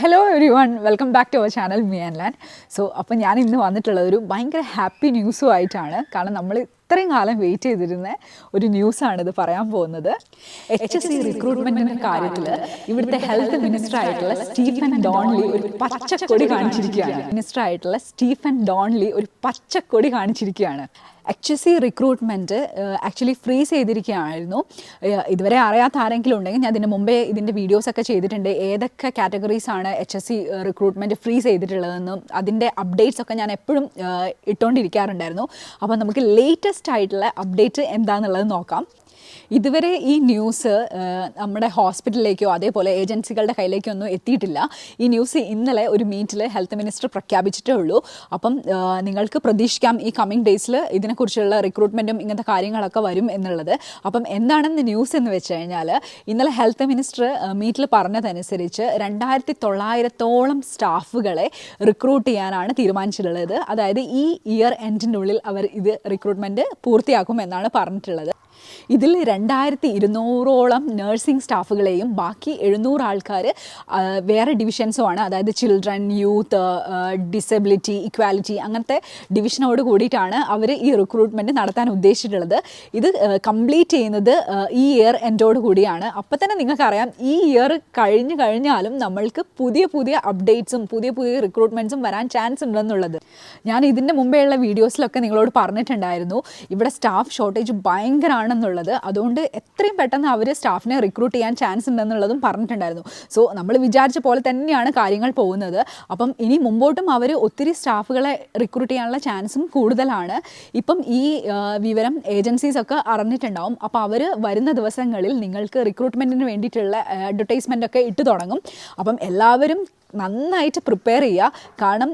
Hello everyone welcome back to our channel me and land so അപ്പം ഞാൻ ഇന്ന് വന്നിട്ടുള്ളത് ഒരു ഭയങ്കര ഹാപ്പി ന്യൂസും ആയിട്ടാണ്. കാരണം നമ്മൾ ഇത്രയും കാലം വെയിറ്റ് ചെയ്തിരുന്ന ഒരു ന്യൂസാണ് ഇത് പറയാൻ പോകുന്നത്. എച്ച് എസ് സി റിക്രൂട്ട്മെന്റിന്റെ കാര്യത്തിൽ ഇവിടുത്തെ ഹെൽത്ത് മിനിസ്റ്റർ ആയിട്ടുള്ള സ്റ്റീഫൻ ഡോൺലി ഒരു പച്ചക്കൊടി കാണിച്ചിരിക്കുകയാണ്. മിനിസ്റ്റർ ആയിട്ടുള്ള സ്റ്റീഫൻ ഡോൺലി ഒരു പച്ചക്കൊടി കാണിച്ചിരിക്കുകയാണ്. H C recruitment actually freeze ചെയ്തിരിക്കുകയായിരുന്നു. ഇതുവരെ അറിയാത്ത ആരെങ്കിലും ഉണ്ടെങ്കിൽ ഞാൻ ഇതിന് മുമ്പേ ഇതിന്റെ വീഡിയോസൊക്കെ ചെയ്തിട്ടുണ്ട്. ഏതൊക്കെ കാറ്റഗറീസാണ് H S C recruitment freeze ചെയ്തിട്ടുള്ളതെന്നും അതിന്റെ അപ്ഡേറ്റ്സ് ഒക്കെ ഞാൻ എപ്പോഴും ഇട്ടുകൊണ്ടിരിക്കാറുണ്ടായിരുന്നു അപ്പോൾ നമുക്ക് ലേറ്റസ്റ്റ് ആയിട്ടുള്ള അപ്ഡേറ്റ് എന്താണെന്നുള്ളത് നോക്കാം. ഇതുവരെ ഈ ന്യൂസ് നമ്മുടെ ഹോസ്പിറ്റലിലേക്കോ അതേപോലെ ഏജൻസികളുടെ കയ്യിലേക്കോ ഒന്നും എത്തിയിട്ടില്ല. ഈ ന്യൂസ് ഇന്നലെ ഒരു മീറ്റിൽ ഹെൽത്ത് മിനിസ്റ്റർ പ്രഖ്യാപിച്ചിട്ടേ ഉള്ളൂ. അപ്പം നിങ്ങൾക്ക് പ്രതീക്ഷിക്കാം ഈ കമ്മിങ് ഡേയ്സിൽ ഇതിനെക്കുറിച്ചുള്ള റിക്രൂട്ട്മെന്റും ഇങ്ങനത്തെ കാര്യങ്ങളൊക്കെ വരും എന്നുള്ളത്. അപ്പം എന്താണെന്ന് ന്യൂസ് എന്ന് വെച്ച് കഴിഞ്ഞാൽ ഇന്നലെ ഹെൽത്ത് മിനിസ്റ്റർ മീറ്റിൽ പറഞ്ഞതനുസരിച്ച് രണ്ടായിരത്തി തൊള്ളായിരത്തോളം സ്റ്റാഫുകളെ റിക്രൂട്ട് ചെയ്യാനാണ് തീരുമാനിച്ചിട്ടുള്ളത്. അതായത് ഈ ഇയർ എൻഡിനുള്ളിൽ അവർ ഇത് റിക്രൂട്ട്മെന്റ് പൂർത്തിയാക്കും എന്നാണ് പറഞ്ഞിട്ടുള്ളത്. ഇതിൽ രണ്ടായിരത്തി ഇരുന്നൂറോളം നഴ്സിംഗ് സ്റ്റാഫുകളെയും ബാക്കി എഴുന്നൂറ് ആൾക്കാർ വേറെ ഡിവിഷൻസുമാണ് അതായത് ചിൽഡ്രൻ യൂത്ത് ഡിസബിലിറ്റി ഇക്വാലിറ്റി അങ്ങനത്തെ ഡിവിഷനോട് കൂടിയിട്ടാണ് അവർ ഈ റിക്രൂട്ട്മെന്റ് നടത്താൻ ഉദ്ദേശിച്ചിട്ടുള്ളത്. ഇത് കംപ്ലീറ്റ് ചെയ്യുന്നത് ഈ ഇയർ എൻഡോട് കൂടിയാണ്. അപ്പോൾ തന്നെ നിങ്ങൾക്കറിയാം ഈ ഇയർ കഴിഞ്ഞ് കഴിഞ്ഞാലും നമ്മൾക്ക് പുതിയ പുതിയ അപ്ഡേറ്റ്സും പുതിയ പുതിയ റിക്രൂട്ട്മെന്റ്സും വരാൻ ചാൻസ് ഉണ്ടെന്നുള്ളത്. ഞാൻ ഇതിന്റെ മുമ്പേയുള്ള വീഡിയോസിലൊക്കെ നിങ്ങളോട് പറഞ്ഞിട്ടുണ്ടായിരുന്നു. ഇവിടെ സ്റ്റാഫ് ഷോർട്ടേജ് ഭയങ്കരമാണെന്നുള്ളത് അതുകൊണ്ട് എത്രയും പെട്ടെന്ന് അവർ സ്റ്റാഫിനെ റിക്രൂട്ട് ചെയ്യാൻ ചാൻസ് ഉണ്ടെന്നുള്ളതും പറഞ്ഞിട്ടുണ്ടായിരുന്നു. സോ നമ്മൾ വിചാരിച്ച പോലെ തന്നെയാണ് കാര്യങ്ങൾ പോകുന്നത്. അപ്പം ഇനി മുമ്പോട്ടും അവർ ഒത്തിരി സ്റ്റാഫുകളെ റിക്രൂട്ട് ചെയ്യാനുള്ള ചാൻസും കൂടുതലാണ്. ഇപ്പം ഈ വിവരം ഏജൻസീസ് ഒക്കെ അറിഞ്ഞിട്ടുണ്ടാവും. അപ്പോൾ അവർ വരുന്ന ദിവസങ്ങളിൽ നിങ്ങൾക്ക് റിക്രൂട്ട്മെന്റിന് വേണ്ടിയിട്ടുള്ള അഡ്വർടൈസ്മെന്റ് ഒക്കെ ഇട്ട് തുടങ്ങും. അപ്പം എല്ലാവരും നന്നായിട്ട് പ്രിപ്പയർ ചെയ്യുക. കാരണം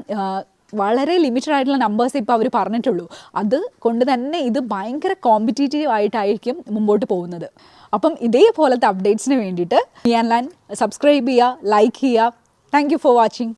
വളരെ ലിമിറ്റഡ് ആയിട്ടുള്ള നമ്പേഴ്സ് ഇപ്പോൾ അവർ പറഞ്ഞിട്ടുള്ളൂ. അത് കൊണ്ട് തന്നെ ഇത് ഭയങ്കര കോമ്പറ്റേറ്റീവ് ആയിട്ടായിരിക്കും മുമ്പോട്ട് പോകുന്നത്. അപ്പം ഇതേപോലത്തെ അപ്ഡേറ്റ്സിന് വേണ്ടിയിട്ട് ഞാൻ ലാൻ സബ്സ്ക്രൈബ് ചെയ്യുക ലൈക്ക് ചെയ്യുക. Thank for watching